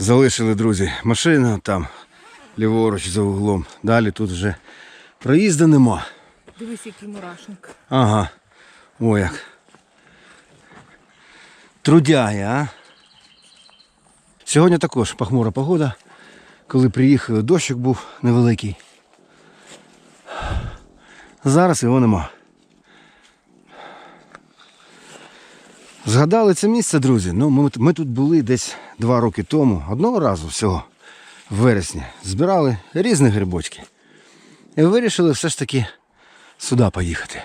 Залишили, друзі, машину там ліворуч за углом. Далі тут вже проїзду нема. Дивись, який мурашник. Ага. О як. Трудяги, а? Сьогодні також похмура погода. Коли приїхали, дощик був невеликий. Зараз його нема. Згадали це місце, друзі. Ну, ми, ми тут були десь два роки тому, одного разу всього, в вересні. Збирали різні грибочки. І вирішили все ж таки сюди поїхати.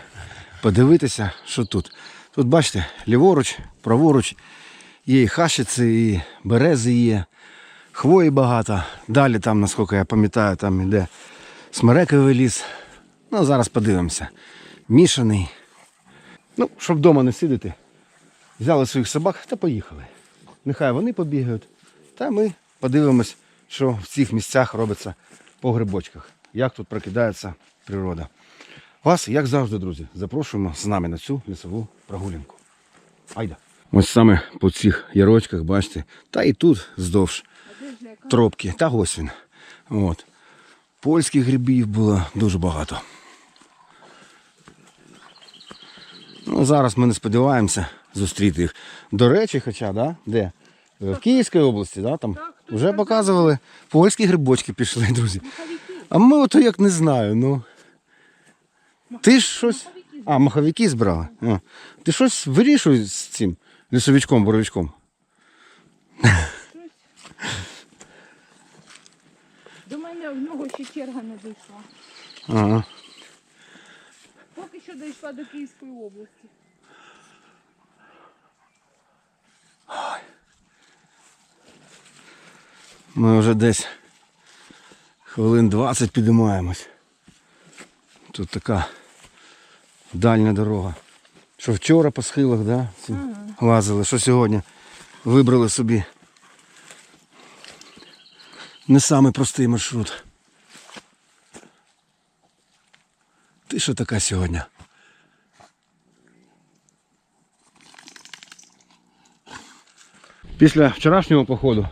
Подивитися, що тут. Тут, бачите, ліворуч, праворуч, є і хащиці, і берези є, хвої багато. Далі там, наскільки я пам'ятаю, там іде смерековий ліс. Ну, зараз подивимося. Мішаний. Ну, щоб вдома не сидіти. Взяли своїх собак та поїхали. Нехай вони побігають. Та ми подивимось, що в цих місцях робиться по грибочках. Як тут прокидається природа. Вас, як завжди, друзі, запрошуємо з нами на цю лісову прогулянку. Айда. Ось саме по цих ярочках, бачите, та і тут здовж тропки. Та ось він. От. Польських грибів було дуже багато. Ну, зараз ми не сподіваємося зустріти їх. До речі, хоча, да? де? Е, В Київській області, да? там вже показували, польські грибочки пішли, друзі. А ми ото як не знаю, ну. Ти ж щось. А, маховики збирали. А. Ти щось вирішуй з цим лісовичком, боровичком. До мене в нього ще черга не дійшла. Ага. Поки що дійшла до Київської області. Ми вже десь хвилин 20 підіймаємось. Тут така дальня дорога. Що вчора по схилах, да, лазили, що сьогодні вибрали собі не самий простий маршрут. Ти що така сьогодні? Після вчорашнього походу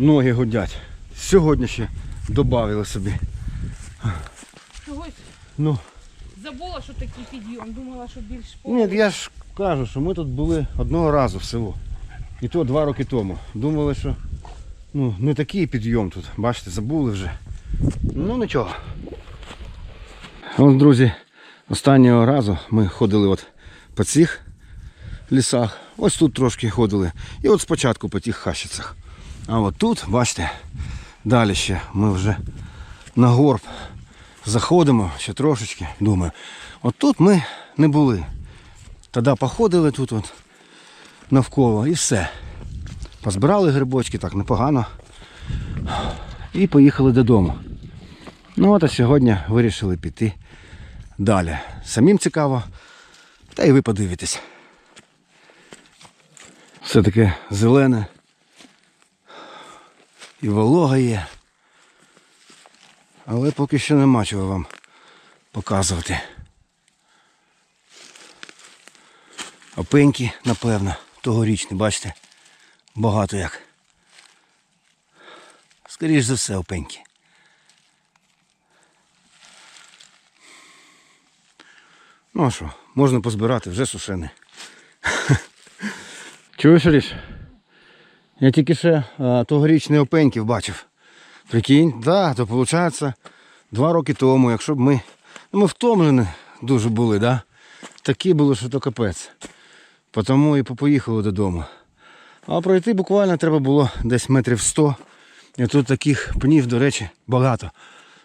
ноги гудять. Сьогодні ще додали собі. Чогось Ну, забула, що такий підйом. Думала, що більш ні, я ж кажу, що ми тут були одного разу в село. І то два роки тому. Думали, що ну, не такий підйом тут. Бачите, забули вже. Ну нічого. Ось, друзі, останнього разу ми ходили от по цих лісах. Ось тут трошки ходили. І от спочатку по тих хащицях. А от тут, бачите, далі ще ми вже на горб заходимо ще трошечки. Думаю, от тут ми не були. Тоді походили тут от навколо і все. Позбирали грибочки так непогано. І поїхали додому. Ну от а сьогодні вирішили піти далі. Самим цікаво, та й ви подивитесь. Все таке зелене. І волога є. Але поки що нема чого вам показувати. Опеньки, напевно, тогорічні, бачите? Багато як. Скоріш за все, опеньки. Ну а що, можна позбирати, вже сушене. Чуєш, Ріш? Я тільки ще а, тогорічні опеньків бачив. Прикинь, да, то виходить два роки тому, якщо б ми. Ну, ми втомлені дуже були, да? Такі були, що то капець. Тому і поїхали додому. А пройти буквально треба було десь метрів 100. І тут таких пнів, до речі, багато.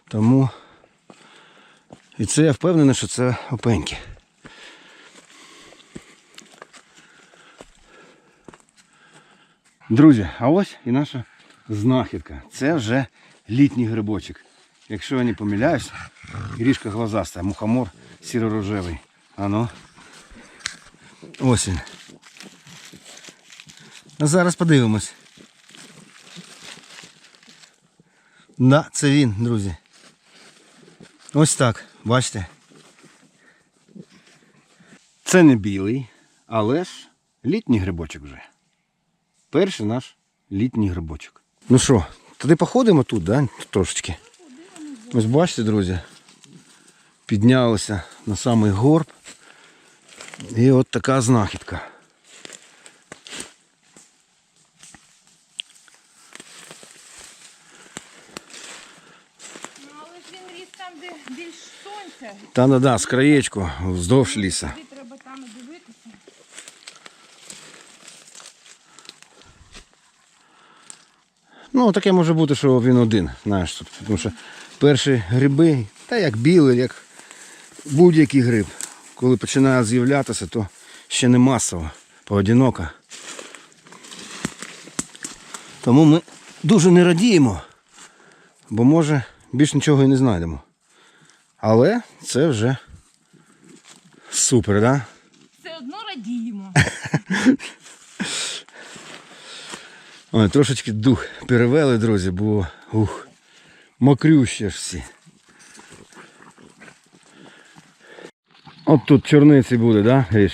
Тому і це я впевнений, що це опеньки. Друзі, а ось і наша знахідка. Це вже літній грибочок. Якщо я не помиляюсь, ріжка глазаста, мухомор сіро-рожевий. Ано. Ось він. А зараз подивимось. Да, це він, друзі. Ось так, бачите. Це не білий, але ж літній грибочок вже. Перший наш літній грибочок. Ну що, тоді походимо тут, да? трошечки. Ось бачите, друзі, піднялися на самий горб. І от така знахідка. Ну, але ж він ріс там, де більш сонця. Та да, да, з краєчку, вздовж ліса. Тобі треба там і дивитися. Ну, таке може бути, що він один, знаєш, тут, тому що перші гриби, та як білий, як будь-який гриб, коли починає з'являтися, то ще не масово, поодиноко. Тому ми дуже не радіємо, бо може більш нічого і не знайдемо. Але це вже супер, так? Да? Все одно радіємо. Ой, трошечки дух перевели, друзі, бо ух, мокрющі ж всі. От тут чорниці буде, да, Гріш?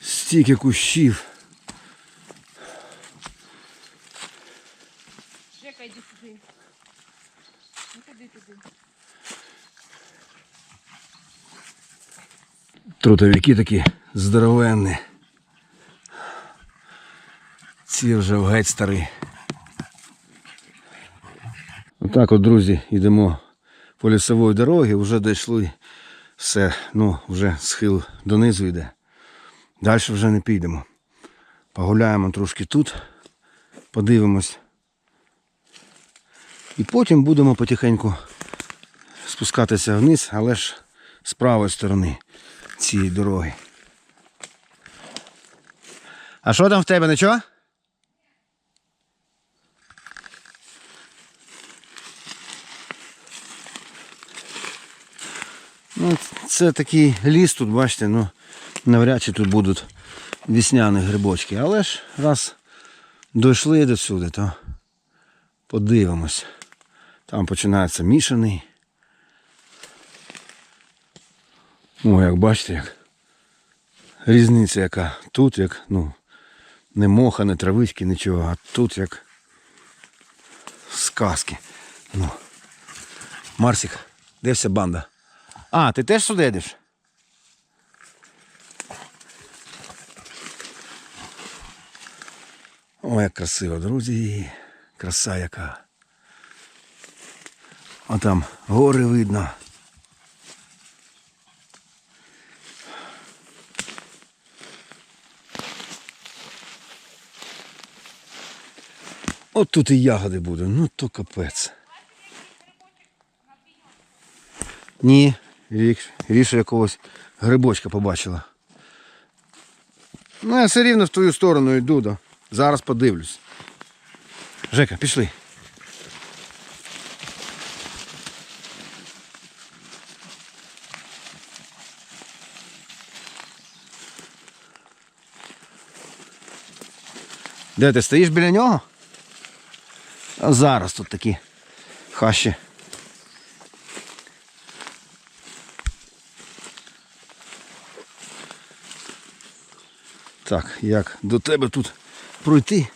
Стільки кущів. Жека, йди сюди. Ну туди, туди. Трутовики такі здоровенні. Ці вже геть старі. Отак от, друзі, йдемо по лісовій дорогі, вже дійшли все, ну, вже схил донизу йде. Далі вже не підемо. Погуляємо трошки тут, подивимось. І потім будемо потихеньку спускатися вниз, але ж з правої сторони цієї дороги. А що там в тебе, нічого? Ну, це такий ліс тут, бачите, ну навряд чи тут будуть вісняні грибочки. Але ж раз дійшли до сюди, то подивимось. Там починається мішаний. О, як бачите, як різниця яка. Тут як, ну, не моха, не травички, нічого, а тут як сказки. Ну. Марсик, де вся банда? А, ти теж сюди йдеш? О, як красиво, друзі. Краса яка. А там гори видно. От тут і ягоди будуть, ну то капець. Ні, ріш, ріша якогось грибочка побачила. Ну, я все рівно в твою сторону йду, да. Зараз подивлюсь. Жека, пішли. Де ти стоїш біля нього? А зараз тут такі хащі. Так, як до тебе тут пройти?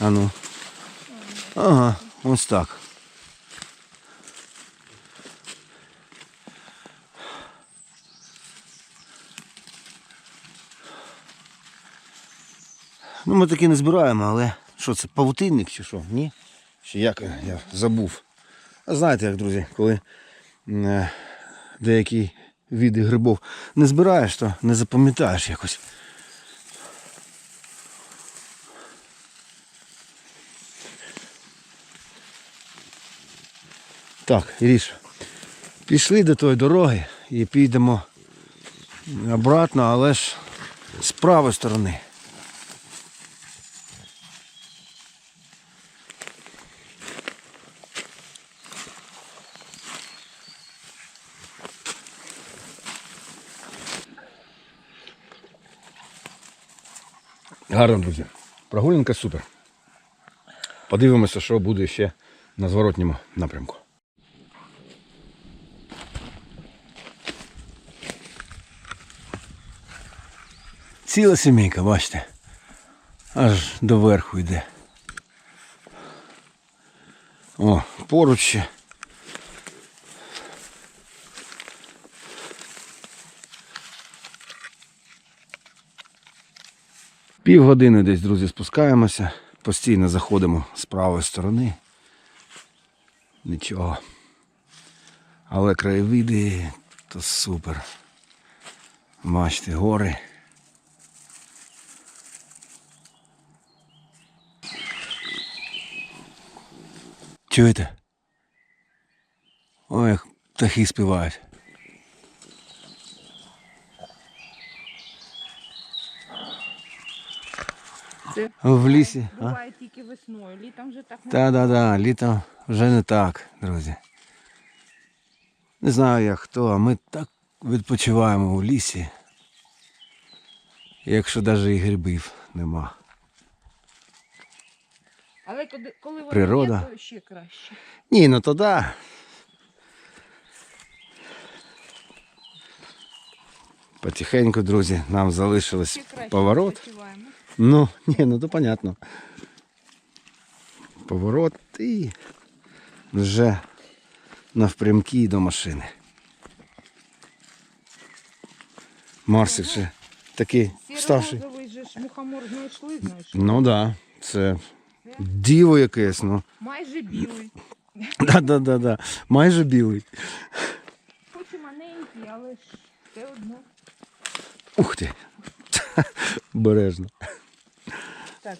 А ну. Ага, ось так. Ну, ми таки не збираємо, але що це, павутинник чи що? Ні? Чи як я забув. А знаєте як, друзі, коли е, деякі види грибов не збираєш, то не запам'ятаєш якось. Так, Іріш, пішли до тої дороги і підемо обратно, але ж з правої сторони. Гарно, друзі. Прогулянка супер. Подивимося, що буде ще на зворотньому напрямку. Ціла сімейка, бачите. Аж до верху йде. О, поруч ще. Півгодини десь, друзі, спускаємося. Постійно заходимо з правої сторони. Нічого. Але краєвиди то супер. Бачите, гори. Чуєте? Ой, як птахи співають. Це В лісі. А? буває тільки весною. Літом вже так не Та-да-да, літо вже не так, друзі. Не знаю як хто, а ми так відпочиваємо у лісі. Якщо навіть і грибів нема. Але коли, коли вони Природа. є, то ще краще. Ні, ну то да. Потихеньку, друзі, нам залишилось поворот. відпочиваємо. Ну, ні, ну то понятно. Поворот і вже навпрямки до машини. Марсик ще такий ж мухомор знайшли, знаєш. Ну так, да, це диво якесь, ну. Майже білий. Да-да-да-да. Майже білий. Хоч і маленький, але ж все одно. Ух ти. Бережно. Так,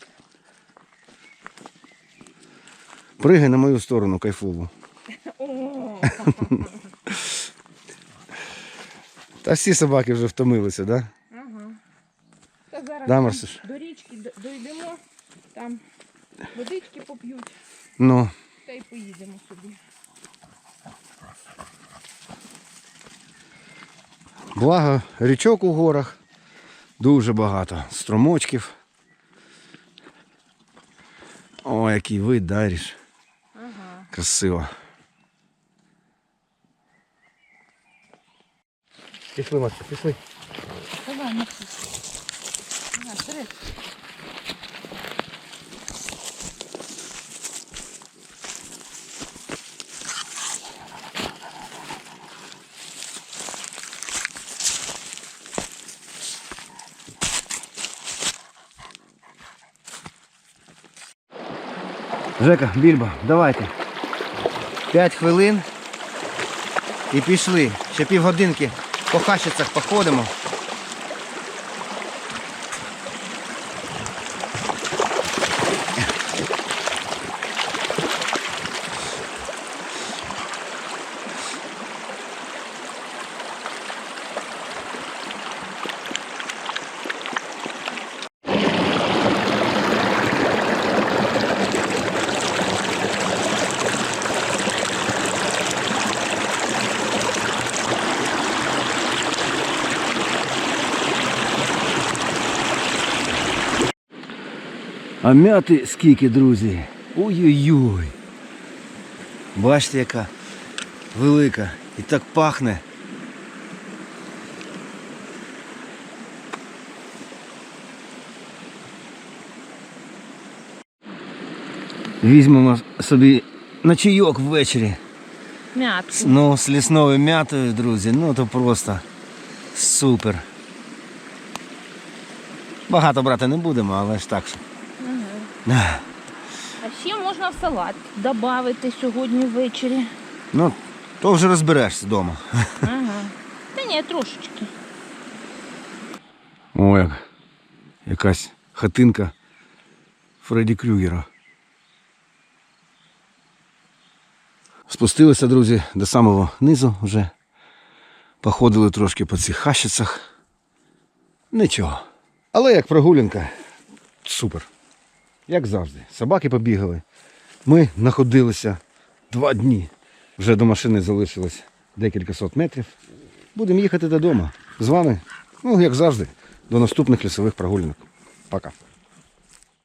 Пригай на мою сторону, кайфово. Та всі собаки вже втомилися, так? Да? ага. Та зараз Да, до річки д- дойдемо, там водички поп'ють, Ну, та й поїдемо собі. благо, річок у горах. Дуже багато. Струмочків. О, який вид, да, Ріш? Ага. Красиво. Пішли, Максим, пішли. Давай, вперед. Жека, Більба, давайте. П'ять хвилин і пішли. Ще півгодинки по хащицях походимо. А м'яти скільки, друзі. Ой-ой-ой. Бачите, яка велика. І так пахне. Візьмемо собі на чайок ввечері. М'ятку. Ну, з лісною м'ятою, друзі, ну то просто супер. Багато брати не будемо, але ж так. А ще можна в салат додати сьогодні ввечері. Ну, то вже розберешся вдома. Ага. Та ні, трошечки. О, як якась хатинка Фредді Крюгера. Спустилися, друзі, до самого низу вже. Походили трошки по цих хащицях. Нічого. Але як прогулянка, супер. Як завжди. Собаки побігали. Ми находилися два дні. Вже до машини залишилось декілька сот метрів. Будемо їхати додому. З вами, ну, як завжди, до наступних лісових прогулянок. Пока.